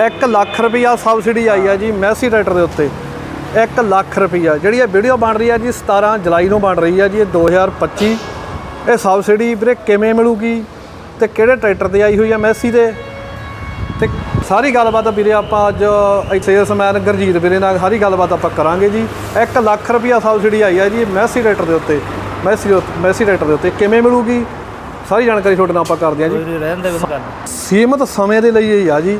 1 ਲੱਖ ਰੁਪਈਆ ਸਬਸਿਡੀ ਆਈ ਆ ਜੀ ਮੈਸੀ ਟਰੈਕਟਰ ਦੇ ਉੱਤੇ। 1 ਲੱਖ ਰੁਪਈਆ। ਜਿਹੜੀ ਇਹ ਵੀਡੀਓ ਬਣ ਰਹੀ ਆ ਜੀ 17 ਜੁਲਾਈ ਨੂੰ ਬਣ ਰਹੀ ਆ ਜੀ ਇਹ 2025 ਇਹ ਸਬਸਿਡੀ ਵੀਰੇ ਕਿਵੇਂ ਮਿਲੂਗੀ ਤੇ ਕਿਹੜੇ ਟਰੈਕਟਰ ਤੇ ਆਈ ਹੋਈ ਆ ਮੈਸੀ ਦੇ? ਤੇ ਸਾਰੀ ਗੱਲਬਾਤ ਵੀਰੇ ਆਪਾਂ ਅੱਜ ਸੇਲਸਮੈਨ ਗੁਰਜੀਤ ਵੀਰੇ ਨਾਲ ਸਾਰੀ ਗੱਲਬਾਤ ਆਪਾਂ ਕਰਾਂਗੇ ਜੀ। 1 ਲੱਖ ਰੁਪਈਆ ਸਬਸਿਡੀ ਆਈ ਆ ਜੀ ਮੈਸੀ ਟਰੈਕਟਰ ਦੇ ਉੱਤੇ। ਮੈਸੀ ਮੈਸੀ ਟਰੈਕਟਰ ਦੇ ਉੱਤੇ ਕਿਵੇਂ ਮਿਲੂਗੀ? ਸਾਰੀ ਜਾਣਕਾਰੀ ਤੁਹਾਡੇ ਨਾਲ ਆਪਾਂ ਕਰਦੇ ਹਾਂ ਜੀ। ਸੀਮਤ ਸਮੇਂ ਦੇ ਲਈ ਇਹ ਆ ਜੀ।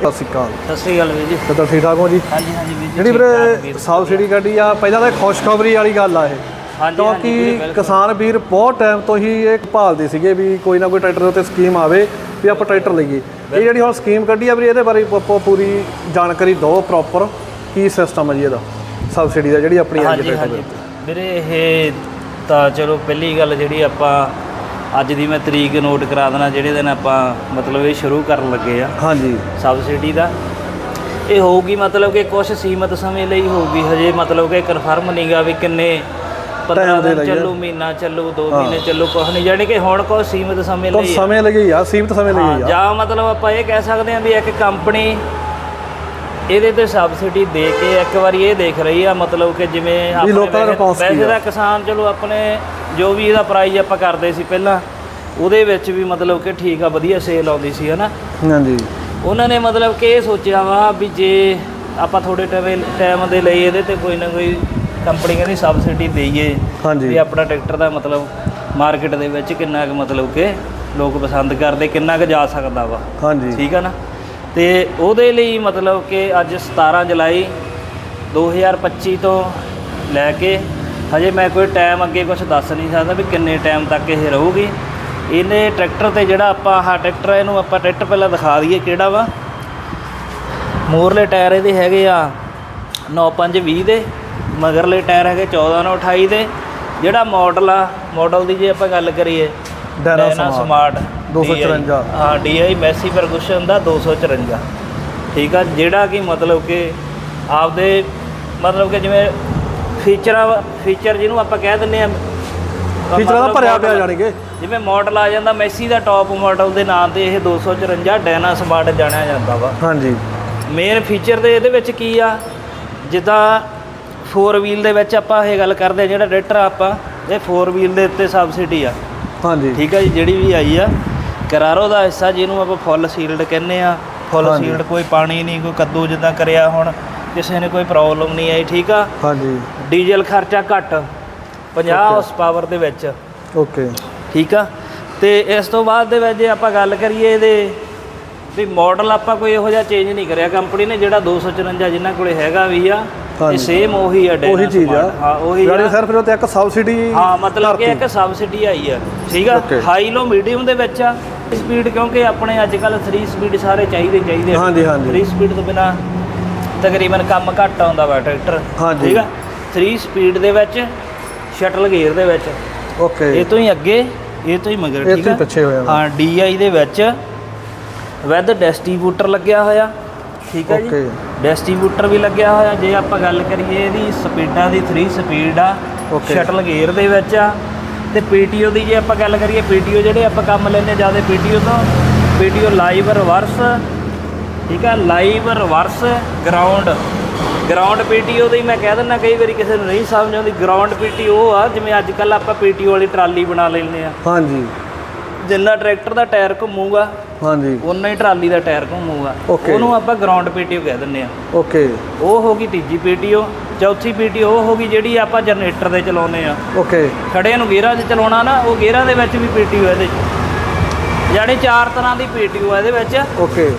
ਸਤਿ ਸ਼੍ਰੀ ਅਕਾਲ। ਸਤਿ ਸ੍ਰੀ ਅਕਾਲ ਵੀਰ ਜੀ। ਕਿੱਦਾਂ ਠੀਕ ਠਾਕ ਹੋ ਜੀ? ਹਾਂਜੀ ਹਾਂਜੀ ਵੀਰ ਜੀ ਜਿਹੜੀ ਵੀਰੇ ਵੀਰ। ਸਬਸਿਡੀ ਕੱਢੀ ਆ ਪਹਿਲਾਂ ਤਾਂ ਖੁਸ਼ਖਬਰੀ ਵਾਲੀ ਗੱਲ ਆ ਇਹ। ਵੀਰੇ, ਕਿਉਂਕਿ। ਕਿਸਾਨ ਵੀਰ ਬਹੁਤ ਟਾਈਮ ਤੋਂ ਹੀ ਇਹ ਭਾਲਦੇ ਸੀਗੇ ਵੀ ਕੋਈ ਨਾ ਕੋਈ ਟਰੈਕਟਰ ਦੇ ਉੱਤੇ ਸਕੀਮ ਆਵੇ ਵੀ ਆਪਾਂ ਟਰੈਕਟਰ ਲਈਏ। ਇਹ ਜਿਹੜੀ ਹੁਣ ਸਕੀਮ ਕੱਢੀ ਆ ਵੀ ਇਹਦੇ ਬਾਰੇ ਪੂਰੀ ਜਾਣਕਾਰੀ ਦਿਓ ਪ੍ਰੋਪਰ ਕੀ ਸਿਸਟਮ ਹੈ ਜੀ ਇਹਦਾ ਸਬਸਿਡੀ ਦਾ ਜਿਹੜੀ ਆਪਣੀ ਹਾਂਜੀ। ਉੱਤੇ। ਵੀਰੇ ਇਹ ਤਾਂ ਚਲੋ ਪਹਿਲੀ ਗੱਲ ਜਿਹੜੀ ਆਪਾਂ ਅੱਜ ਦੀ ਮੈਂ ਤਰੀਕ ਨੋਟ ਕਰਾ ਦੇਣਾ ਜਿਹੜੇ ਦਿਨ ਆਪਾਂ ਮਤਲਬ ਇਹ ਸ਼ੁਰੂ ਕਰਨ ਲੱਗੇ ਆ। ਹਾਂਜੀ। ਸਬਸਿਡੀ ਦਾ। ਇਹ ਹੋਊਗੀ ਮਤਲਬ ਕਿ ਕੁਝ ਸੀਮਤ ਸਮੇਂ ਲਈ ਹੋਊਗੀ ਹਜੇ ਮਤਲਬ ਕਿ ਕਨਫਰਮ ਨਹੀਂਗਾ ਵੀ ਕਿੰਨੇ 15 Time ਦੇ ਦਿਨ ਲਈ ਆ। ਚੱਲੂ ਮਹੀਨਾ ਚੱਲੂ 2 ਮਹੀਨੇ ਚੱਲੂ ਕੁਝ ਨਹੀਂ ਜਾਣੀ ਕਿ ਹੁਣ ਕੁਝ ਸੀਮਤ ਸਮੇਂ ਲਈ ਆ। ਸਮੇਂ ਲਈ ਆ ਸੀਮਤ ਸਮੇਂ ਲਈ ਆ। ਜਾਂ ਮਤਲਬ ਆਪਾਂ ਇਹ ਕਹਿ ਸਕਦੇ ਹਾਂ ਵੀ ਇੱਕ ਕੰਪਨੀ ਇਹਦੇ ਤੇ ਸਬਸਿਡੀ ਦੇ ਕੇ ਇੱਕ ਵਾਰੀ ਇਹ ਦੇਖ ਰਹੀ ਆ ਮਤਲਬ ਕਿ ਜਿਵੇਂ ਆਪਣੇ ਲੋਕਾਂ ਦਾ ਵੈਸੇ- response ਕੀ ਵੈਸੇ ਆ? ਤਾਂ ਕਿਸਾਨ ਚਲੋ ਆਪਣੇ ਜੋ ਵੀ ਇਹਦਾ ਪ੍ਰਾਈਜ਼ ਆਪਾਂ ਕਰਦੇ ਸੀ ਪਹਿਲਾਂ ਉਹਦੇ ਵਿੱਚ ਵੀ ਮਤਲਬ ਕਿ ਠੀਕ ਆ ਵਧੀਆ ਸੇਲ ਆਉਂਦੀ ਸੀ ਹਨਾ? ਹਾਂਜੀ। ਉਹਨਾਂ ਨੇ ਮਤਲਬ ਕਿ ਇਹ ਸੋਚਿਆ ਵਾ ਵੀ ਜੇ ਆਪਾਂ ਥੋੜੇ ਟਾਈਮ ਦੇ ਲਈ ਇਹਦੇ ਤੇ ਕੋਈ ਨਾ ਕੋਈ ਕੰਪਨੀ ਕਹਿੰਦੀ ਸਬਸਿਡੀ ਦੇਈਏ ਵੀ ਹਾਂਜੀ ਆਪਣਾ ਟਰੈਕਟਰ ਦਾ ਮਤਲਬ ਮਾਰਕੀਟ ਦੇ ਵਿੱਚ ਕਿੰਨਾ ਕੁ ਮਤਲਬ ਕਿ ਲੋਕ ਪਸੰਦ ਕਰਦੇ ਕਿੰਨਾ ਕੁ ਜਾ ਸਕਦਾ ਵਾ। ਹਾਂਜੀ। ਠੀਕ ਆ ਨਾ? ਤੇ ਉਹਦੇ ਲਈ ਮਤਲਬ ਕਿ ਅੱਜ 17 ਜੁਲਾਈ 2025 ਤੋਂ ਲੈ ਕੇ ਹਜੇ ਮੈਂ ਕੋਈ ਟਾਈਮ ਅੱਗੇ ਕੁਝ ਦੱਸ ਨਹੀਂ ਸਕਦਾ ਵੀ ਕਿੰਨੇ ਟਾਈਮ ਤੱਕ ਇਹ ਰਹੂਗੀ। ਇਹਨੇ ਟਰੈਕਟਰ ਤੇ ਜਿਹੜਾ ਆਪਾਂ ਆਹ ਟਰੈਕਟਰ ਇਹਨੂੰ ਆਪਾਂ ਟਰੈਕਟਰ ਪਹਿਲਾਂ ਦਿਖਾ ਦਈਏ ਕਿਹੜਾ ਵਾ। ਮੂਰਲੇ ਟਾਇਰ ਇਹਦੇ ਹੈਗੇ ਆ 9520 ਦੇ ਮਗਰਲੇ ਟਾਇਰ ਹੈਗੇ 1428 ਦੇ। ਜਿਹੜਾ ਮਾਡਲ ਆ ਮਾਡਲ ਦੀ ਜੇ ਆਪਾਂ ਗੱਲ ਕਰੀਏ ਸਮਾਰਟ ਸਮਾਰਟ 254 ਹਾਂ DI ਮੈਸੀ ਫਰਗੂਸ਼ਨ ਦਾ 254 ਠੀਕ ਆ ਜਿਹੜਾ ਕਿ ਮਤਲਬ ਕਿ ਆਪਦੇ ਮਤਲਬ ਕਿ ਜਿਵੇਂ ਫੀਚਰ ਫੀਚਰ ਜਿਹਨੂੰ ਆਪਾਂ ਕਹਿ ਦਿੰਨੇ ਆ ਫੀਚਰਾਂ ਦਾ ਭਰਿਆ ਪਿਆ ਜਾਣਗੇ ਜਿਵੇਂ ਮਾਡਲ ਆ ਜਾਂਦਾ ਮੈਸੀ ਦਾ ਟੌਪ ਮਾਡਲ ਦੇ ਨਾਂ ਤੇ ਇਹ 254 ਡਾਇਨਾ ਸਮਾਰਟ ਜਾਣਿਆ ਜਾਂਦਾ ਵਾ। ਹਾਂਜੀ। ਮੇਨ ਫੀਚਰ ਦੇ ਇਹਦੇ ਵਿੱਚ ਕੀ ਆ? ਜਿੱਦਾਂ 4 ਵੀਲ ਦੇ ਵਿੱਚ ਆਪਾਂ ਇਹ ਗੱਲ ਕਰਦੇ ਆ ਜਿਹੜਾ ਟਰੈਕਟਰ ਆ ਆਪਾਂ ਇਹ 4 ਵੀਲ ਦੇ ਉੱਤੇ ਸਬਸਿਡੀ ਆ। ਹਾਂਜੀ। ਠੀਕ ਹੈ ਜੀ ਜਿਹੜੀ ਵੀ ਆਈ ਆ। ਕਰਾਰੋ ਦਾ ਹਿੱਸਾ ਜਿਹਨੂੰ ਆਪਾਂ ਫੁੱਲ ਸੀਲਡ ਕਹਿੰਦੇ ਆ। ਫੁੱਲ ਹਾਂਜੀ। ਸੀਲਡ ਕੋਈ ਪਾਣੀ ਨਹੀਂ ਕੋਈ ਕੱਦੂ ਜਿੱਦਾਂ ਕਰਿਆ ਹੁਣ ਕਿਸੇ ਨੇ ਕੋਈ ਪ੍ਰੋਬਲਮ ਨਹੀਂ ਆਈ ਠੀਕ ਆ? ਹਾਂਜੀ। ਡੀਜ਼ਲ ਖਰਚਾ ਘੱਟ 50 ਹਾਰਸ ਪਾਵਰ ਦੇ ਵਿੱਚ। ਓਕੇ ਠੀਕ ਆ? ਤੇ ਇਸ ਤੋਂ ਬਾਅਦ ਦੇ ਵਿੱਚ ਜੇ ਆਪਾਂ ਗੱਲ ਕਰੀਏ ਇਹਦੇ ਵੀ ਮਾਡਲ ਆਪਾਂ ਕੋਈ ਇਹੋ ਜਿਹਾ ਚੇਂਜ ਨਹੀਂ ਕਰਿਆ। ਕੰਪਨੀ ਨੇ ਜਿਹੜਾ 254 ਜਿਨ੍ਹਾਂ ਕੋਲੇ ਹੈਗਾ ਵੀ ਆ ਇਹ ਹਾਂਜੀ। ਸੇਮ ਉਹੀ ਆ ਉਹੀ Dyna ਚੀਜ਼ ਆ। Smart। ਹਾਂ ਉਹੀ ਯਾਨੀ ਆ। ਸਿਰਫ ਉਹ ਤੇ ਇੱਕ ਸਬਸਿਡੀ ਹਾਂ ਮਤਲਬ ਕਿ। ਇੱਕ ਸਬਸਿਡੀ ਆਈ ਆ। ਠੀਕ ਆ? Okay. ਹਾਈ ਲੋ ਮੀਡੀਅਮ ਦੇ ਵਿੱਚ ਆ। ਸਪੀਡ ਕਿਉਂਕਿ ਆਪਣੇ ਅੱਜ ਕੱਲ 3 ਸਪੀਡ ਸਾਰੇ ਚਾਹੀਦੇ ਚਾਹੀਦੇ ਹਾਂਜੀ, ਹਾਂਜੀ। 3 ਸਪੀਡ ਤੋਂ ਬਿਨਾ ਤਕਰੀਬਨ ਕੰਮ ਘੱਟ ਆਉਂਦਾ ਵਾ ਟਰੈਕਟਰ ਹਾਂਜੀ। ਠੀਕ ਆ 3 ਸਪੀਡ ਦੇ ਵਿੱਚ ਸ਼ਟਲ ਗੇਅਰ ਦੇ ਵਿੱਚ ਓਕੇ ਇਹ ਤੋਂ ਹੀ ਅੱਗੇ ਇਹ ਤੋਂ ਹੀ ਮਗਰ ਇਹ ਠੀਕ ਤੋਂ ਆ ਹੀ ਪਿੱਛੇ ਹੋ ਜਾਂਦਾ ਹਾਂ DI ਦੇ ਵਿੱਚ ਵਿਦ ਡਿਸਟ੍ਰੀਬਿਊਟਰ ਲੱਗਿਆ ਹੋਇਆ ਠੀਕ ਹੈ ਜੀ Okay. ਡਿਸਟ੍ਰੀਬਿਊਟਰ ਵੀ ਲੱਗਿਆ ਹੋਇਆ ਜੇ ਆਪਾਂ ਗੱਲ ਕਰੀਏ ਇਹਦੀ ਸਪੀਡਾਂ ਦੀ 3 ਸਪੀਡ ਆ Okay. ਸ਼ਟਲ ਗੇਅਰ ਦੇ ਵਿੱਚ ਆ ਤੇ PTO ਦੀ ਜੇ ਆਪਾਂ ਗੱਲ ਕਰੀਏ PTO ਜਿਹੜੇ ਆਪਾਂ ਕੰਮ ਲੈਨੇ ਜ਼ਿਆਦਾ PTO ਤੋਂ PTO ਲਾਈਵ ਰਿਵਰਸ ਠੀਕ ਆ live reverse ground. Ground PTO ਦੀ ਮੈਂ ਕਹਿ ਦਿੰਦਾ ਕਈ ਵਾਰੀ ਕਿਸੇ ਨੂੰ ਨਹੀਂ ਸਮਝ ਆਉਂਦੀ ਗਰਾਊਂਡ ਉਹ ਆ ਜਿਵੇਂ ਅੱਜ ਕੱਲ ਆਪਾਂ PTO ਵਾਲੀ ਟਰਾਲੀ ਬਣਾ ਲੈਂਦੇ ਆ ਹਾਂਜੀ। ਜਿੰਨਾ ਟਰੈਕਟਰ ਦਾ ਟਾਇਰ ਘੁੰਮੂਗਾ ਹਾਂਜੀ। ਉਨਾ ਹੀ ਟਰਾਲੀ ਦਾ ਟਾਇਰ ਘੁੰਮੂਗਾ. ਉਹਨੂੰ ਆਪਾਂ ਗਰਾਊਂਡ ਪੀਟੀਓ ਕਹਿ ਦਿੰਦੇ ਆ ਓਕੇ ਉਹ ਹੋ ਗਈ ਤੀਜੀ ਪੀਟੀਓ। ਚੌਥੀ ਪੀਟੀਓ ਉਹ ਹੋ ਗਈ ਜਿਹੜੀ ਆਪਾਂ ਜਨਰੇਟਰ ਦੇ ਚਲਾਉਂਦੇ ਆ। ਓਕੇ। ਖੜੇ ਨੂੰ ਗੇਅਰਾਂ 'ਚ ਚਲਾਉਣਾ ਨਾ ਉਹ ਗੇਅਰਾਂ ਦੇ ਵਿੱਚ ਵੀ ਪੀਟੀਓ ਇਹਦੇ 'ਚ। ਯਾਨੀ ਚਾਰ ਤਰ੍ਹਾਂ ਦੀ ਪੀਟੀਓ ਇਹਦੇ ਵਿੱਚ। ਓਕੇ।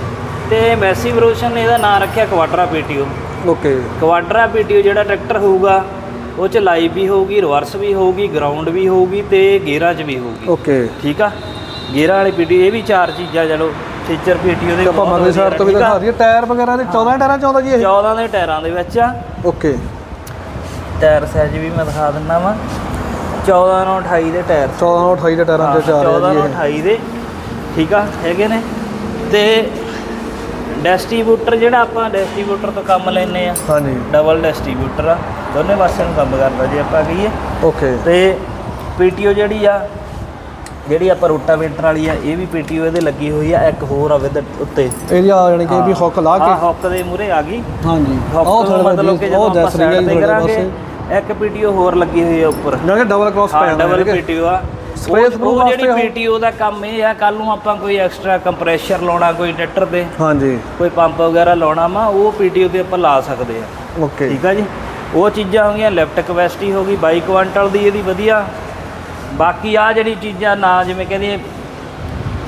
ਤੇ ਮੈਸੀ ਵਰੋਸ਼ਨ ਨੇ ਇਹਦਾ ਨਾਮ ਰੱਖਿਆ Quadra PTO okay. Quadra PTO ਜਿਹੜਾ ਟਰੈਕਟਰ ਹੋਊਗਾ ਉਹ 'ਚ ਲਾਈਵ ਵੀ ਹੋਊਗੀ ਰਿਵਰਸ ਵੀ ਹੋਊਗੀ ਗਰਾਊਂਡ ਵੀ ਹੋਊਗੀ ਤੇ ਗੇਅਰਾਂ 'ਚ ਵੀ ਹੋਊਗੀ। ਓਕੇ। ਠੀਕ ਆ? ਗੇਅਰਾਂ ਵਾਲੀ ਪੀਟੀ ਇਹ ਵੀ ਚਾਰ ਚੀਜ਼ਾਂ ਚਲੋ ਫੀਚਰ ਪੀਟੀ ਉਹਦੇ ਆਪਾਂ ਮਗਲੇ ਸਾਈਡ ਤੋਂ ਵੀ ਦਿਖਾ ਦਈਏ। ਟਾਇਰ ਵਗੈਰਾ ਦੇ 14 ਟਾਇਰਾਂ ਚ ਆਉਂਦਾ ਜੀ ਇਹ? 14 ਦੇ ਟਾਇਰਾਂ ਦੇ ਵਿੱਚ ਆ। ਓਕੇ। ਟਾਇਰ ਸਾਈਜ਼ ਵੀ ਮੈਂ ਦਿਖਾ ਦਿੰਦਾ ਵਾਂ। 14 ਨੂੰ 28 ਦੇ ਟਾਇਰ। 14 ਨੂੰ 28 ਦੇ ਟਾਇਰਾਂ ਤੇ ਜਾ 14 ਰਿਹਾ ਨੂੰ ਜੀ 28 ਦੇ। ਠੀਕ ਆ ਹੈਗੇ ਨੇ। ਤੇ ਡਿਸਟ੍ਰੀਬਿਊਟਰ ਜਿਹੜਾ ਆਪਾਂ ਡਿਸਟ੍ਰੀਬਿਊਟਰ ਤੋਂ ਕੰਮ ਲੈਨੇ ਆ ਹਾਂਜੀ। ਡਬਲ ਡਿਸਟ੍ਰੀਬਿਊਟਰ ਆ। ਦੋਨੇ ਪਾਸੇ ਨੂੰ ਕੰਮ ਕਰਦਾ ਜੇ ਆਪਾਂ ਕਹੀਏ। ਓਕੇ। ਤੇ ਪੀਟੀਓ ਜਿਹੜੀ ਆ ਜਿਹੜੀ ਆਪਾਂ ਰੋਟਾਵੇਟਰ ਵਾਲੀ ਆ ਇਹ ਵੀ ਪੀਟੀਓ ਇਹਦੇ ਲੱਗੀ ਹੋਈ ਆ ਇੱਕ ਹੋਰ ਆ ਵਿਦ ਉੱਤੇ। ਇਹਦੀ ਆ ਜਾਣੀ ਕਿ ਵੀ ਹੁੱਕ ਲਾ ਕੇ। ਹੁੱਕ ਦੇ ਮੂਰੇ ਆ ਗਈ। ਹਾਂਜੀ। ਉਹ ਥੋੜਾ ਮਤਲਬ ਕਿ ਜਦੋਂ ਆਪਾਂ ਸਾਈਡ ਤੇ ਕਰਾਂਗੇ ਇੱਕ ਪੀਟੀਓ ਹੋਰ ਲੱਗੀ ਹੋਈ ਆ ਉੱਪਰ। ਕਿ ਡਬਲ ਕ੍ਰਾਸ ਪੈ ਜਾਂਦਾ ਡਬਲ ਪੀਟੀਓ ਆ। ਉਹ proof ਜਿਹੜੀ ਪੀਟੀਓ ਦਾ ਕੰਮ ਇਹ ਆ ਕੱਲ ਨੂੰ ਆਪਾਂ ਕੋਈ ਐਕਸਟਰਾ ਕੰਪਰੈਸ਼ਰ ਲਾਉਣਾ ਕੋਈ ਟਰੈਕਟਰ ਤੇ ਹਾਂਜੀ। ਕੋਈ ਪੰਪ ਵਗੈਰਾ ਲਾਉਣਾ ਵਾ ਉਹ ਪੀਟੀਓ ਤੇ ਆਪਾਂ ਲਾ ਸਕਦੇ ਆ। ਓਕੇ ਠੀਕ ਆ ਜੀ? ਉਹ ਚੀਜ਼ਾਂ ਹੋ ਗਈਆਂ ਲਿਫਟ ਕਪੈਸਿਟੀ ਹੋ ਗਈ 22 ਕੁਆਂਟਲ ਦੀ ਇਹਦੀ ਵਧੀਆ। ਬਾਕੀ ਆ ਜਿਹੜੀ ਚੀਜ਼ਾਂ ਨਾ ਜਿਵੇਂ ਕਹਿੰਦੇ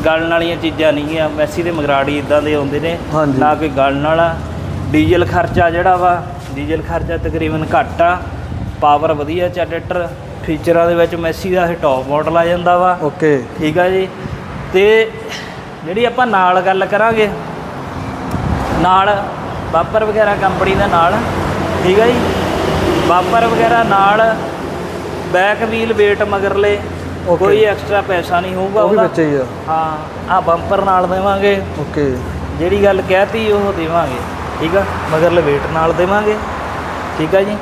ਗਲਣ ਵਾਲੀਆਂ ਚੀਜ਼ਾਂ ਨਹੀਂ ਆ ਮੈਸੀ ਦੇ ਮਗਰਾੜੀ ਇਦਾਂ ਦੇ ਆਉਂਦੇ ਨੇ ਹਾਂਜੀ। ਨਾ ਕੋਈ ਗਲਣ ਵਾਲਾ। ਡੀਜ਼ਲ ਖਰਚਾ ਜਿਹੜਾ ਵਾ ਡੀਜ਼ਲ ਖਰਚਾ ਤਕਰੀਬਨ ਘੱਟ ਆ ਪਾਵਰ ਵਧੀਆ ਚਾ ਟਰੈਕਟਰ ਫੀਚਰਾਂ ਦੇ ਵਿੱਚ ਮੈਸੀ ਦਾ ਇਹ ਟੌਪ ਮਾਡਲ ਆ ਜਾਂਦਾ ਵਾ। ਓਕੇ। ਠੀਕ ਆ ਜੀ? ਤੇ ਜਿਹੜੀ ਆਪਾਂ ਨਾਲ ਗੱਲ ਕਰਾਂਗੇ ਨਾਲ ਬਾਪਰ ਵਗੈਰਾ ਕੰਪਨੀ ਦਾ ਨਾਲ ਠੀਕ ਆ ਜੀ? ਬਾਪਰ ਵਗੈਰਾ ਨਾਲ ਬੈਕ ਵੀਲ ਵੇਟ ਮਗਰਲੇ. ਕੋਈ ਐਕਸਟਰਾ ਪੈਸਾ ਨਹੀਂ ਹੋਊਗਾ ਉਹ ਵੀ ਉਹਦਾ। ਵਿੱਚ ਹੀ ਆ। ਹਾਂ ਆ ਬੰਪਰ ਨਾਲ ਦੇਵਾਂਗੇ। ਓਕੇ ਜਿਹੜੀ ਗੱਲ ਕਹਿਤੀ ਉਹ ਦੇਵਾਂਗੇ ਠੀਕ ਆ? ਮਗਰਲੇ ਵੇਟ ਨਾਲ ਦੇਵਾਂਗੇ। ਠੀਕ ਆ ਜੀ?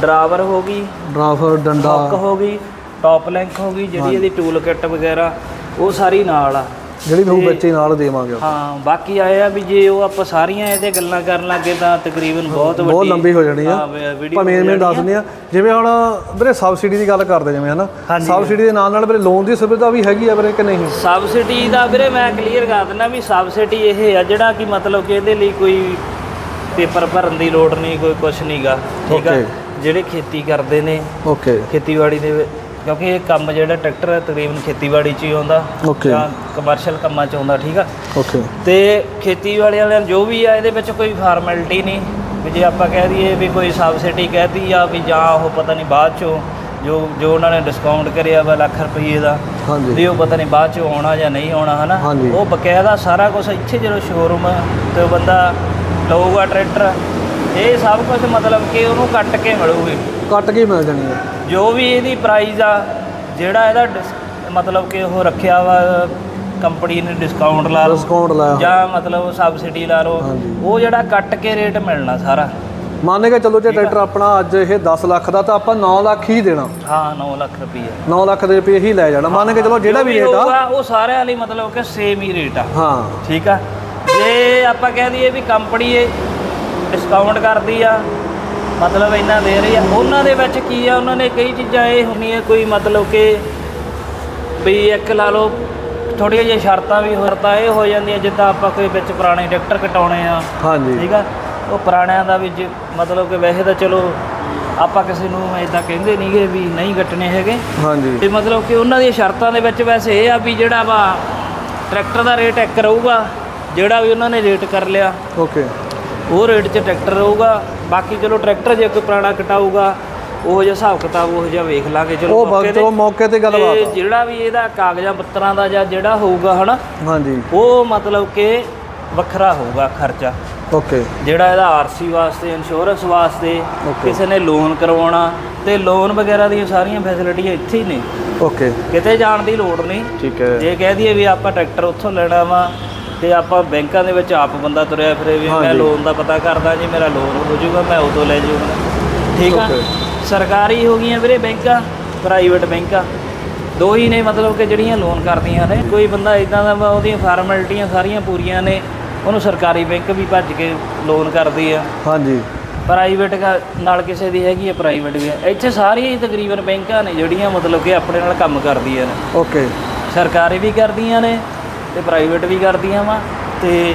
ਡਰਾਈਵਰ ਹੋ ਗਈ ਡਰਾਫਰ ਡੰਡਾ। ਹੁੱਕ ਹੋ ਗਈ ਟੌਪ ਲਿੰਕ ਹੋ ਗਈ ਜਿਹੜੀ ਇਹਦੀ ਟੂਲ ਕਿੱਟ ਵਗੈਰਾ ਉਹ ਸਾਰੀ ਨਾਲ ਆ। ਜਿਹੜੀ ਵੀ ਉਹ ਤੇ- ਵਿੱਚ ਹੀ ਨਾਲ ਦੇਵਾਂਗੇ ਆਪਾਂ। ਹਾਂ ਬਾਕੀ ਆਏ ਆ ਵੀ ਜੇ ਉਹ ਆਪਾਂ ਸਾਰੀਆਂ ਇਹਦੇ ਗੱਲਾਂ ਕਰਨ ਲੱਗੇ ਤਾਂ ਤਕਰੀਬਨ ਬਹੁਤ ਵੱਡੀ ਬਹੁਤ ਲੰਬੀ ਹੋ ਜਾਣੀ ਆ। ਹਾਂ, ਵੀ- ਮੇਨ ਦੱਸ ਦਿੰਦੇ ਆ। ਜਿਵੇਂ ਹੁਣ ਵੀਰੇ ਸਬਸਿਡੀ ਦੀ ਗੱਲ ਕਰਦੇ ਜਿਵੇਂ ਹਨਾ? ਹਾਂਜੀ। ਸਬਸਿਡੀ ਦੇ ਨਾਲ ਨਾਲ ਵੀਰੇ ਲੋਨ ਦੀ ਸੁਵਿਧਾ ਵੀ ਹੈਗੀ ਆ ਵੀਰੇ ਕਿ ਨਹੀਂ? ਸਬਸਿਡੀ ਦਾ ਵੀਰੇ ਮੈਂ ਕਲੀਅਰ ਕਰ ਦਿੰਦਾ ਵੀ ਸਬਸਿਡੀ ਇਹ ਆ ਜਿਹੜਾ ਕਿ ਮਤਲਬ ਕਿ ਇਹਦੇ ਲਈ ਕੋਈ ਪੇਪਰ ਭਰਨ ਦੀ ਲੋੜ ਨਹੀਂ ਕੋਈ ਕੁਝ ਨਹੀਂਗਾ ਠੀਕ ਆ? Okay. ਜਿਹੜੇ ਖੇਤੀ ਕਰਦੇ ਨੇ ਓਕੇ ਖੇਤੀਬਾੜੀ ਦੇ ਵਿੱਚ- ਕਿਉਂਕਿ ਇਹ ਕੰਮ ਜਿਹੜਾ ਟਰੈਕਟਰ ਹੈ ਤਕਰੀਬਨ ਖੇਤੀਬਾੜੀ 'ਚ ਹੀ ਆਉਂਦਾ। Okay. ਜਾਂ ਕਮਰਸ਼ੀਅਲ ਕੰਮਾਂ 'ਚ ਆਉਂਦਾ ਠੀਕ ਆ? ਓਕੇ ਤੇ ਖੇਤੀਬਾੜੀ ਵਾਲਿਆਂ ਨੂੰ ਜੋ ਵੀ ਆ ਇਹਦੇ ਵਿੱਚ ਕੋਈ ਫਾਰਮੈਲਿਟੀ ਨਹੀਂ। ਵੀ ਜੇ ਆਪਾਂ ਕਹਿ ਦਈਏ ਵੀ ਕੋਈ ਸਬਸਿਡੀ ਕਹਿਤੀ ਆ ਵੀ ਜਾਂ ਉਹ ਪਤਾ ਨਹੀਂ ਬਾਅਦ ਚੋਂ ਜੋ ਜੋ ਉਹਨਾਂ ਨੇ ਡਿਸਕਾਊਂਟ ਕਰਿਆ ਵਾ ਲੱਖ ਰੁਪਏ ਦਾ ਹਾਂਜੀ। ਵੀ ਉਹ ਪਤਾ ਨਹੀਂ ਬਾਅਦ ਚੋਂ ਆਉਣਾ ਜਾਂ ਨਹੀਂ ਆਉਣਾ ਹਨਾ? ਹਾਂਜੀ। ਉਹ ਬਕਾਇਦਾ ਸਾਰਾ ਕੁਝ ਇੱਥੇ ਜਦੋਂ ਸ਼ੋਰੂਮ ਤੇ ਉਹ ਬੰਦਾ ਲਊਗਾ ਟਰੈਕਟਰ ਇਹ ਸਭ ਕੁਝ ਮਤਲਬ ਕਿ ਉਹਨੂੰ ਕੱਟ ਕੇ ਮਿਲੂਗੀ। ਕੱਟ ਕੇ ਮਿਲ ਜਾਣੀ ਹੈ। ਜੋ ਵੀ ਇਹਦੀ ਪ੍ਰਾਈਸ ਆ ਜਿਹੜਾ ਇਹਦਾ ਮਤਲਬ ਕਿ ਉਹ ਰੱਖਿਆ ਵਾ ਕੰਪਨੀ ਨੇ ਡਿਸਕਾਊਂਟ ਲਾ ਲਓ ਡਿਸਕਾਊਂਟ ਲਾਇਆ। ਜਾਂ ਮਤਲਬ ਸਬਸਿਡੀ ਲਾ ਲਓ। ਉਹ ਜਿਹੜਾ ਕੱਟ ਕੇ ਰੇਟ ਮਿਲਣਾ ਸਾਰਾ। ਮੰਨ ਕੇ ਚਲੋ ਜੇ ਟਰੈਕਟਰ ਆਪਣਾ ਅੱਜ ਇਹ 10 ਲੱਖ ਦਾ ਤਾਂ ਆਪਾਂ 9 ਲੱਖ ਹੀ ਦੇਣਾ। ਹਾਂ 9 ਲੱਖ ਰੁਪਈਆ 9 ਲੱਖ ਦੇ ਰੁਪਏ ਹੀ ਲੈ ਜਾਣਾ। ਮੰਨ ਕੇ ਚਲੋ ਜਿਹੜਾ ਵੀ ਰੇਟ ਆ। ਉਹ ਸਾਰਿਆਂ ਲਈ ਮਤਲਬ ਕਿ ਸੇਮ ਹੀ ਰੇਟ ਆ। ਹਾਂ। ਠੀਕ ਆ? ਜੇ ਆਪਾਂ ਕਹਿ ਦਈਏ ਵੀ ਕੰਪਨੀ ਇਹ ਡਿਸਕਾਊਂਟ ਕਰਦੀ ਆ ਮਤਲਬ ਇੰਨਾ ਦੇ ਰਹੀ ਆ। ਉਹਨਾਂ ਦੇ ਵਿੱਚ ਕੀ ਆ? ਉਹਨਾਂ ਨੇ ਕਈ ਚੀਜ਼ਾਂ ਇਹ ਹੁੰਦੀਆਂ ਕੋਈ ਮਤਲਬ ਕਿ ਵੀ ਇੱਕ ਲਾ ਲਓ ਥੋੜ੍ਹੀਆਂ ਜਿਹੀਆਂ ਸ਼ਰਤਾਂ ਵੀ ਹੋਰ ਤਾਂ ਇਹ ਹੋ ਜਾਂਦੀਆਂ ਜਿੱਦਾਂ ਆਪਾਂ ਕੋਈ ਵਿੱਚ ਪੁਰਾਣੇ ਟਰੈਕਟਰ ਕਟਾਉਣੇ ਆ। ਹਾਂਜੀ। ਠੀਕ ਆ? ਉਹ ਪੁਰਾਣਿਆਂ ਦਾ ਵੀ ਜੇ- ਮਤਲਬ ਕਿ ਵੈਸੇ ਤਾਂ ਚਲੋ ਆਪਾਂ ਕਿਸੇ ਨੂੰ ਇਦਾਂ ਕਹਿੰਦੇ ਨਹੀਂਗੇ ਵੀ ਨਹੀਂ ਕੱਟਣੇ ਹੈਗੇ। ਹਾਂਜੀ। ਤੇ ਮਤਲਬ ਕਿ ਉਹਨਾਂ ਦੀਆਂ ਸ਼ਰਤਾਂ ਦੇ ਵਿੱਚ ਵੈਸੇ ਇਹ ਆ ਵੀ ਜਿਹੜਾ ਵਾ ਟਰੈਕਟਰ ਦਾ ਰੇਟ ਇੱਕ ਰਹੂਗਾ ਜਿਹੜਾ ਵੀ ਉਹਨਾਂ ਨੇ ਰੇਟ ਕਰ ਲਿਆ। ਓਕੇ। ਉਹ ਰੇਟ 'ਚ ਟਰੈਕਟਰ ਰਹੂਗਾ ਬਾਕੀ ਚਲੋ ਟਰੈਕਟਰ ਜੇ ਕੋਈ ਪੁਰਾਣਾ ਕਟਾਊਗਾ ਉਹ ਜਿਹਾ ਹਿਸਾਬ ਕਿਤਾਬ ਉਹ ਜਿਹਾ ਵੇਖ ਲਾਂਗੇ ਚਲੋ ਉਹ ਮੌਕੇ ਤੇ ਗੱਲਬਾਤ ਤੇ। ਜਿਹੜਾ ਵੀ ਇਹਦਾ ਕਾਗਜ਼ਾਂ ਪੱਤਰਾਂ ਦਾ ਜਾਂ ਜਿਹੜਾ ਹੋਊਗਾ ਹਨਾ ਹਾਂਜੀ। ਉਹ ਮਤਲਬ ਕਿ ਵੱਖਰਾ ਹੋਊਗਾ ਖਰਚਾ। ਓਕੇ। ਜਿਹੜਾ ਇਹਦਾ ਆਰਸੀ ਵਾਸਤੇ ਇੰਸ਼ੋਰੈਂਸ ਵਾਸਤੇ. ਕਿਸੇ ਨੇ ਲੋਨ ਕਰਵਾਉਣਾ ਤੇ ਲੋਨ ਵਗੈਰਾ ਦੀਆਂ ਸਾਰੀਆਂ ਫੈਸਿਲਿਟੀਆਂ ਇੱਥੇ ਹੀ ਨੇ। ਓਕੇ। ਕਿਤੇ ਜਾਣ ਦੀ ਲੋੜ ਨਹੀਂ। ਠੀਕ ਹੈ। ਜੇ ਕਹਿ ਦਈਏ ਵੀ ਆਪਾਂ ਟਰੈਕਟਰ ਉੱਥੋਂ ਲੈਣਾ ਵਾ ਤੇ ਆਪਾਂ ਬੈਂਕਾਂ ਦੇ ਵਿੱਚ ਆਪ ਬੰਦਾ ਤੁਰਿਆ ਫਿਰੇ ਵੀ ਮੈਂ। ਲੋਨ ਦਾ ਪਤਾ ਕਰਦਾ ਜੀ ਮੇਰਾ ਲੋਨ ਹੋ ਜਾਊਗਾ ਮੈਂ ਉਦੋਂ ਲੈ ਜਾਊਗਾ। ਠੀਕ ਆ. ਸਰਕਾਰੀ ਹੋ ਗਈਆਂ ਵੀਰੇ ਬੈਂਕਾਂ ਪ੍ਰਾਈਵੇਟ ਬੈਂਕਾਂ। ਦੋ ਹੀ ਨੇ ਮਤਲਬ ਕਿ ਜਿਹੜੀਆਂ ਲੋਨ ਕਰਦੀਆਂ ਨੇ ਕੋਈ ਬੰਦਾ ਇਦਾਂ ਦਾ ਉਹਦੀਆਂ ਫਾਰਮੈਲਿਟੀਆਂ ਸਾਰੀਆਂ ਪੂਰੀਆਂ ਨੇ ਉਹਨੂੰ ਸਰਕਾਰੀ ਬੈਂਕ ਵੀ ਭੱਜ ਕੇ ਲੋਨ ਕਰਦੀ ਆ। ਹਾਂਜੀ। ਪ੍ਰਾਈਵੇਟ ਨਾਲ ਕਿਸੇ ਦੀ ਹੈਗੀ ਹੈ ਪ੍ਰਾਈਵੇਟ ਵੀ। ਇੱਥੇ ਸਾਰੀਆਂ ਹੀ ਤਕਰੀਬਨ ਬੈਂਕਾਂ ਨੇ ਜਿਹੜੀਆਂ ਮਤਲਬ ਕਿ ਆਪਣੇ ਨਾਲ ਕੰਮ ਕਰਦੀਆਂ ਨੇ। ਓਕੇ ਸਰਕਾਰੀ ਵੀ ਕਰਦੀਆਂ ਨੇ ਤੇ ਪ੍ਰਾਈਵੇਟ ਵੀ ਕਰਦੀਆਂ ਵਾ ਤੇ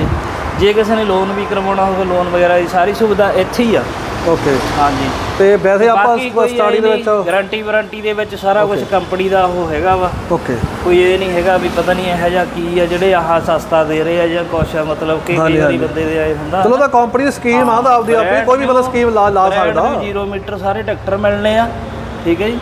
ਜੇ ਕਿਸੇ ਨੇ ਲੋਨ ਵੀ ਕਰਵਾਉਣਾ ਹੋਵੇ ਲੋਨ ਵਗੈਰਾ ਦੀ ਸਾਰੀ ਸੁਵਿਧਾ ਇੱਥੇ ਹੀ ਆ। ਓਕੇ ਹਾਂਜੀ। ਤੇ ਵੈਸੇ ਆਪਾਂ ਸਟਾਰਟਿੰਗ ਦੇ ਵਿੱਚ ਗਾਰੰਟੀ ਵਾਰੰਟੀ ਦੇ ਵਿੱਚ ਸਾਰਾ ਕੁਝ ਕੰਪਨੀ ਦਾ ਉਹ ਹੈਗਾ ਵਾ। ਓਕੇ ਕੋਈ ਇਹ ਨਹੀਂ ਹੈਗਾ ਵੀ ਪਤਾ ਨਹੀਂ ਇਹੋ ਜਿਹਾ ਕੀ ਆ ਜਿਹੜੇ ਆਹ ਸਸਤਾ ਦੇ ਰਹੇ ਆ ਜਾਂ ਕੁਛ ਆ ਮਤਲਬ ਕਿ ਕਈ ਵਾਰੀ। ਬੰਦੇ ਦੇ ਆਏ ਹੁੰਦਾ ਚਲੋ ਤਾਂ ਕੰਪਨੀ ਦੀ ਸਕੀਮ ਆ ਤਾਂ ਆਪਦੀ ਆਪਣੀ ਕੋਈ ਵੀ ਬੰਦਾ ਸਕੀਮ ਲਾ ਲਾ ਸਕਦਾ। ਜ਼ੀਰੋ ਮੀਟਰ ਸਾਰੇ ਟਰੈਕਟਰ ਮਿਲਣੇ ਆ ਠੀਕ ਹੈ ਜੀ?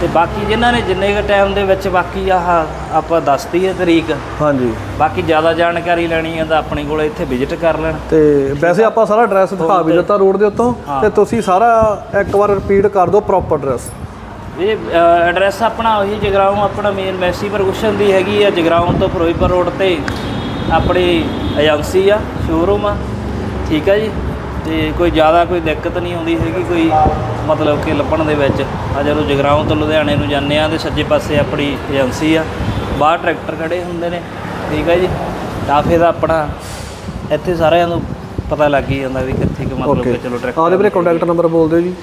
ਤੇ ਬਾਕੀ ਜਿਨ੍ਹਾਂ ਨੇ ਜਿੰਨੇ ਕੁ ਟਾਈਮ ਦੇ ਵਿੱਚ ਬਾਕੀ ਆਹ ਆਪਾਂ ਦੱਸਤੀ ਹੈ ਤਰੀਕ ਹਾਂਜੀ। ਬਾਕੀ ਜ਼ਿਆਦਾ ਜਾਣਕਾਰੀ ਲੈਣੀ ਹੈ ਤਾਂ ਆਪਣੇ ਕੋਲ ਇੱਥੇ ਵਿਜ਼ਿਟ ਕਰ ਲੈਣ। ਤੇ ਵੈਸੇ ਆਪਾਂ ਸਾਰਾ ਐਡਰੈਸ ਦਿਖਾ ਵੀ ਦਿੱਤਾ ਰੋਡ ਦੇ ਉੱਤੋਂ। ਤੇ ਤੁਸੀਂ ਸਾਰਾ ਇੱਕ ਵਾਰ ਰਿਪੀਟ ਕਰ ਦਿਓ ਪ੍ਰੋਪਰ ਐਡਰੈਸ ਇਹ ਐਡਰੈਸ ਆਪਣਾ ਉਹੀ ਜਗਰਾਉਂ ਆਪਣਾ ਮੇਨ ਮੈਸੀ ਪ੍ਰਗੁਸ਼ਨ ਦੀ ਹੈਗੀ ਆ ਜਗਰਾਉਂ ਤੋਂ ਫਿਰੋਜ਼ਪੁਰ ਰੋਡ ਤੇ ਆਪਣੀ ਏਜੰਸੀ ਆ ਸ਼ੋਰੂਮ ਆ। ਠੀਕ ਆ ਜੀ? ਤੇ ਕੋਈ ਜ਼ਿਆਦਾ ਕੋਈ ਦਿੱਕਤ ਨਹੀਂ ਆਉਂਦੀ ਹੈਗੀ ਕੋਈ ਮਤਲਬ ਕਿ ਲੱਭਣ ਦੇ ਵਿੱਚ। ਆ ਜਦੋਂ ਜਗਰਾਉਂ ਤੋਂ ਲੁਧਿਆਣੇ ਨੂੰ ਜਾਂਦੇ ਆ ਤੇ ਸੱਜੇ ਪਾਸੇ ਆਪਣੀ ਏਜੰਸੀ ਆ ਬਾਹਰ ਟਰੈਕਟਰ ਖੜੇ ਹੁੰਦੇ ਨੇ ਠੀਕ ਹੈ ਜੀ? ਟਾਫੇ ਦਾ ਆਪਣਾ ਇੱਥੇ ਸਾਰਿਆਂ ਨੂੰ ਪਤਾ ਲੱਗ ਹੀ ਜਾਂਦਾ ਵੀ ਕਿੱਥੇ ਕਿ ਮਤਲਬ ਕਿ ਚਲੋ ਟਰੈਕਟਰ ਆਦੇ ਵੀਰੇ ਕੰਟੈਕਟ ਨੰਬਰ ਬੋਲ ਦਿਓ ਜੀ?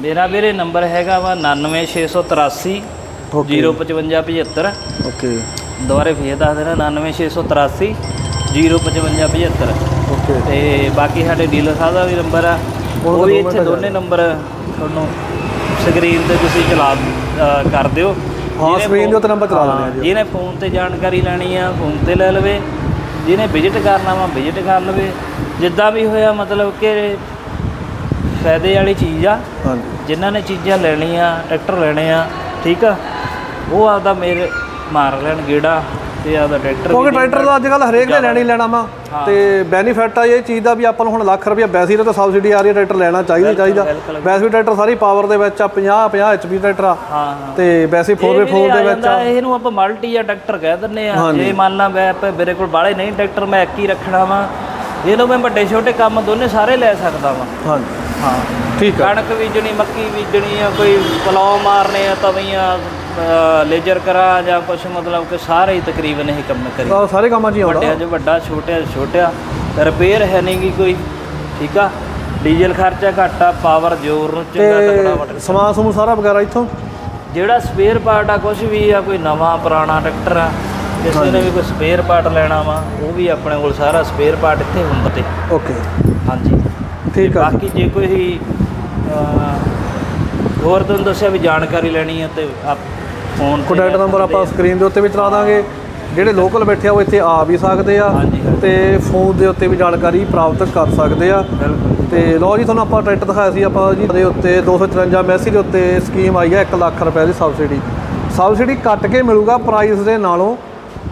ਮੇਰਾ ਵੀਰੇ ਨੰਬਰ ਹੈਗਾ ਵਾ 99683 ਓਕੇ 05575 ਓਕੇ ਦੁਬਾਰੇ ਫੇਰ ਦੱਸ ਦੇਣਾ 99683 05575 ਓਕੇ ਤੇ ਬਾਕੀ ਸਾਡੇ ਡੀਲਰ ਸਾਹਿਬ ਦਾ ਵੀ ਨੰਬਰ ਆ। ਉਹ ਵੀ ਇੱਥੇ ਦੋਨੇ ਨੰਬਰ ਤੁਹਾਨੂੰ ਸਕਰੀਨ ਤੇ ਤੁਸੀਂ ਚਲਾ ਕਰ ਦਿਓ। ਹਾਂ, screen ਦੇ ਉੱਤੇ number ਚਲਾ ਦੇਣੇ ਆ ਜੀ। ਜਿਹਨੇ ਫੋਨ ਤੇ ਜਾਣਕਾਰੀ ਲੈਣੀ ਆ ਫੋਨ ਤੇ ਲੈ ਲਵੇ। ਜਿਹਨੇ ਵਿਜ਼ਿਟ ਕਰਨਾ ਵਾ ਵਿਜ਼ਿਟ ਕਰ ਲਵੇ। ਜਿੱਦਾਂ ਵੀ ਹੋਇਆ ਮਤਲਬ ਕਿ ਫਾਇਦੇ ਵਾਲੀ ਚੀਜ਼ ਆ। ਹਾਂਜੀ। ਜਿਨ੍ਹਾਂ ਨੇ ਚੀਜ਼ਾਂ ਲੈਣੀਆਂ ਟਰੈਕਟਰ ਲੈਣੇ ਆ ਠੀਕ ਆ? ਉਹ ਆਪਦਾ ਮੇਰੇ ਮਾਰ ਲੈਣ ਗੇੜਾ ਤੇ ਆਪਦਾ ਟਰੈਕਟਰ ਕਿਉਂਕਿ ਟਰੈਕਟਰ ਦਾ ਅੱਜ ਕੱਲ ਹਰੇਕ ਨੇ ਲੈਣੀ ਲੈਣਾ ਵਾ। ਤੇ ਬੈਨੀਫਿਟ ਆ ਇਹ ਚੀਜ਼ ਦਾ ਵੀ ਆਪਾਂ ਨੂੰ ਹੁਣ ਲੱਖ ਰੁਪਏ ਵੈਸੇ ਹੀ ਤਾਂ ਸਬਸਿਡੀ ਆ ਰਹੀ ਹੈ ਟਰੈਕਟਰ ਲੈਣਾ ਚਾਹੀਦਾ ਚਾਹੀਦਾ। ਵੈਸੇ ਵੀ ਟਰੈਕਟਰ ਸਾਰੀ ਪਾਵਰ ਦੇ ਵਿੱਚ ਆ 50 50 ਐਚਪੀ ਟਰੈਕਟਰ ਆ। ਤੇ ਵੈਸੇ 4x4 ਦੇ ਵਿੱਚ ਆ। ਇਹਨੂੰ ਆਪਾਂ ਮਲਟੀ ਜਾਂ ਟਰੈਕਟਰ ਕਹਿ ਦਿੰਨੇ ਆ। ਜੇ ਮੰਨ ਲਾ ਮੈਂ ਪ- ਮੇਰੇ ਕੋਲ ਬਾਲੇ ਨਹੀਂ ਟਰੈਕਟਰ ਮੈਂ ਇੱਕ ਹੀ ਰੱਖਣਾ ਵਾ। ਇਹ ਲੋ ਮੈਂ ਵੱਡੇ ਛੋਟੇ ਕੰਮ ਦੋਨੇ ਸਾਰੇ ਲੈ ਸਕਦਾ ਵਾਂ। ਹਾਂਜੀ। ਹਾਂ। ਠੀਕ ਆ। ਕਣਕ ਬੀਜਣੀ ਮੱਕੀ ਬੀਜਣੀ ਆ ਕੋਈ ਪਲਾਉ ਮਾਰਨੇ ਆ ਤਵੀਆਂ ਲੇਜ਼ਰ ਕਰਾ ਜਾਂ ਕੁਛ ਮਤਲਬ ਕਿ ਸਾਰੇ ਹੀ ਤਕਰੀਬਨ ਇਹ ਕੰਮ ਕਰੀ ਆਹ ਸਾਰੇ ਕੰਮਾਂ 'ਚ ਹੀ ਆਉਂਦਾ। ਵੱਡਿਆਂ 'ਚ ਵੱਡਾ ਛੋਟਿਆਂ 'ਚ ਛੋਟਿਆ। ਰਿਪੇਅਰ ਹੈ ਨਹੀਂ ਗੀ ਕੋਈ ਠੀਕ ਆ? ਡੀਜ਼ਲ ਖਰਚਾ ਘੱਟ ਆ ਪਾਵਰ ਜ਼ੋਰ ਨੂੰ ਚੰਗਾ ਤਕੜਾ ਤੇ ਵਟ ਸਮਾਨ ਸਮੂਹ ਸਾਰਾ ਵਗੈਰਾ ਇੱਥੋਂ? ਜਿਹੜਾ ਸਪੇਅਰ ਪਾਰਟ ਆ ਕੁਝ ਵੀ ਆ ਕੋਈ ਨਵਾਂ ਪੁਰਾਣਾ ਟਰੈਕਟਰ ਆ ਕਿਸੇ ਨੇ ਵੀ ਕੋਈ ਸਪੇਅਰ ਪਾਰਟ ਲੈਣਾ ਵਾ ਉਹ ਵੀ ਆਪਣੇ ਕੋਲ ਸਾਰਾ ਸਪੇਅਰ ਪਾਰਟ ਇੱਥੇ ਹੁੰਦਾ ਤੇ। ਓਕੇ ਹਾਂਜੀ। ਠੀਕ ਆ ਬਾਕੀ ਜੇ ਕੋਈ ਅਹ, ਹੋਰ ਤੁਹਾਨੂੰ ਦੱਸਿਆ ਵੀ ਜਾਣਕਾਰੀ ਲੈਣੀ ਹੈ ਤੇ ਆਪ ਫੋਨ ਕੰਟੈਕਟ ਲੈ ਨੰਬਰ ਆਪਾਂ ਸਕਰੀਨ ਦੇ ਉੱਤੇ ਵੀ ਚਲਾ ਦਾਂਗੇ। ਜਿਹੜੇ ਲੋਕਲ ਬੈਠੇ ਆ ਉਹ ਇੱਥੇ ਆ ਵੀ ਸਕਦੇ ਆ। ਤੇ ਫੋਨ ਦੇ ਉੱਤੇ ਵੀ ਜਾਣਕਾਰੀ ਪ੍ਰਾਪਤ ਕਰ ਸਕਦੇ ਆ। ਤੇ ਲਓ ਜੀ ਤੁਹਾਨੂੰ ਆਪਾਂ ਟਰੈਕਟਰ ਦਿਖਾਇਆ ਸੀ ਆਪਾਂ ਜੀ ਦੇ ਉੱਤੇ 254 ਮੈਸੀ ਦੇ ਉੱਤੇ ਸਕੀਮ ਆਈ ਹੈ 1 ਲੱਖ ਰੁਪਏ ਦੀ ਸਬਸਿਡੀ ਸਬਸਿਡੀ ਕੱਟ ਕੇ ਮਿਲੂਗਾ ਪ੍ਰਾਈਸ ਦੇ ਨਾਲੋਂ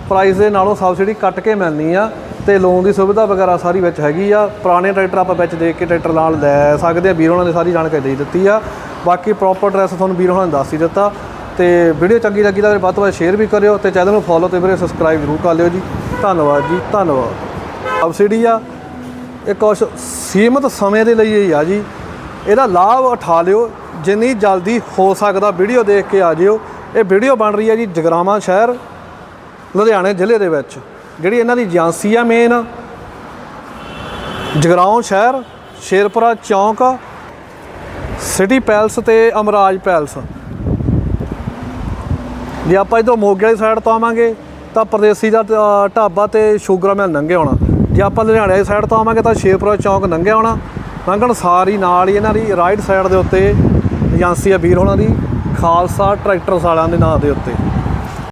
ਪ੍ਰਾਈਸ ਦੇ ਨਾਲੋਂ ਸਬਸਿਡੀ ਕੱਟ ਕੇ ਮਿਲਣੀ ਆ ਤੇ ਲੋਨ ਦੀ ਸੁਵਿਧਾ ਵਗੈਰਾ ਸਾਰੀ ਵਿੱਚ ਹੈਗੀ ਆ। ਪੁਰਾਣੇ ਟਰੈਕਟਰ ਆਪਾਂ ਵਿੱਚ ਦੇਖ ਕੇ ਟਰੈਕਟਰ ਨਾਲ ਲੈ ਸਕਦੇ ਆ। ਵੀਰ ਉਹਨਾਂ ਨੇ ਸਾਰੀ ਜਾਣਕਾਰੀ ਦੇ ਦਿੱਤੀ ਆ। ਬਾਕੀ ਪ੍ਰੋਪਰ ਐਡਰੈਸ ਤੁਹਾਨੂੰ ਵੀਰ ਉਹਨਾਂ ਨੇ ਦੱਸ ਹੀ ਦਿੱਤਾ। ਤੇ ਵੀਡੀਓ ਚੰਗੀ ਲੱਗੀ ਤਾਂ ਵੱਧ ਤੋਂ ਵੱਧ ਸ਼ੇਅਰ ਵੀ ਕਰਿਓ ਤੇ ਚੈਨਲ ਨੂੰ ਫੋਲੋ ਤੇ ਵੀਰੇ ਸਬਸਕ੍ਰਾਈਬ ਜ਼ਰੂਰ ਕਰ ਲਿਓ ਜੀ। ਧੰਨਵਾਦ ਜੀ, ਧੰਨਵਾਦ। ਸਬਸਿਡੀ ਆ ਇਹ ਕੁਛ ਸੀਮਤ ਸਮੇਂ ਦੇ ਲਈ ਹੀ ਆ ਜੀ। ਇਹਦਾ ਲਾਭ ਉਠਾ ਲਿਓ, ਜਿੰਨੀ ਜਲਦੀ ਹੋ ਸਕਦਾ ਵੀਡੀਓ ਦੇਖ ਕੇ ਆ ਜਿਓ। ਇਹ ਵੀਡੀਓ ਬਣ ਰਹੀ ਹੈ ਜੀ ਜਗਰਾਵਾਂ ਸ਼ਹਿਰ, ਲੁਧਿਆਣੇ ਜ਼ਿਲ੍ਹੇ ਦੇ ਵਿੱਚ। ਜਿਹੜੀ ਇਹਨਾਂ ਦੀ ਏਜੰਸੀ ਆ ਮੇਨ ਜਗਰਾਉਂ ਸ਼ਹਿਰ, ਸ਼ੇਰਪੁਰਾ ਚੌਂਕ ਸਿਟੀ ਪੈਲਸ ਤੇ ਅਮਰਾਜ ਪੈਲਸ ਜੇ ਆਪਾਂ ਇਧਰੋਂ ਮੋਗੇ ਵਾਲੀ ਸਾਈਡ ਤੋਂ ਆਵਾਂਗੇ, ਤਾਂ ਪਰਦੇਸੀ ਦਾ ਢਾਬਾ ਤੇ ਸ਼ੂਗਰਾ ਮਿਲ ਨੰਗੇ ਆਉਣਾ ਜੇ ਆਪਾਂ ਲੁਧਿਆਣੇ ਵਾਲੀ ਸਾਈਡ ਤੋਂ ਆਵਾਂਗੇ, ਤਾਂ ਸ਼ੇਰਪੁਰਾ ਚੌਂਕ ਨੰਗੇ ਆਉਣਾ ਲੰਘਣ ਸਾਰੀ ਨਾਲ ਹੀ ਇਹਨਾਂ ਦੀ ਰਾਈਟ ਸਾਈਡ ਦੇ ਉੱਤੇ ਏਜੰਸੀ ਆ ਵੀਰ ਹੋਣਾ ਦੀ, ਖਾਲਸਾ ਟਰੈਕਟਰਸ ਵਾਲਿਆਂ ਦੇ ਨਾਂ ਦੇ ਉੱਤੇ।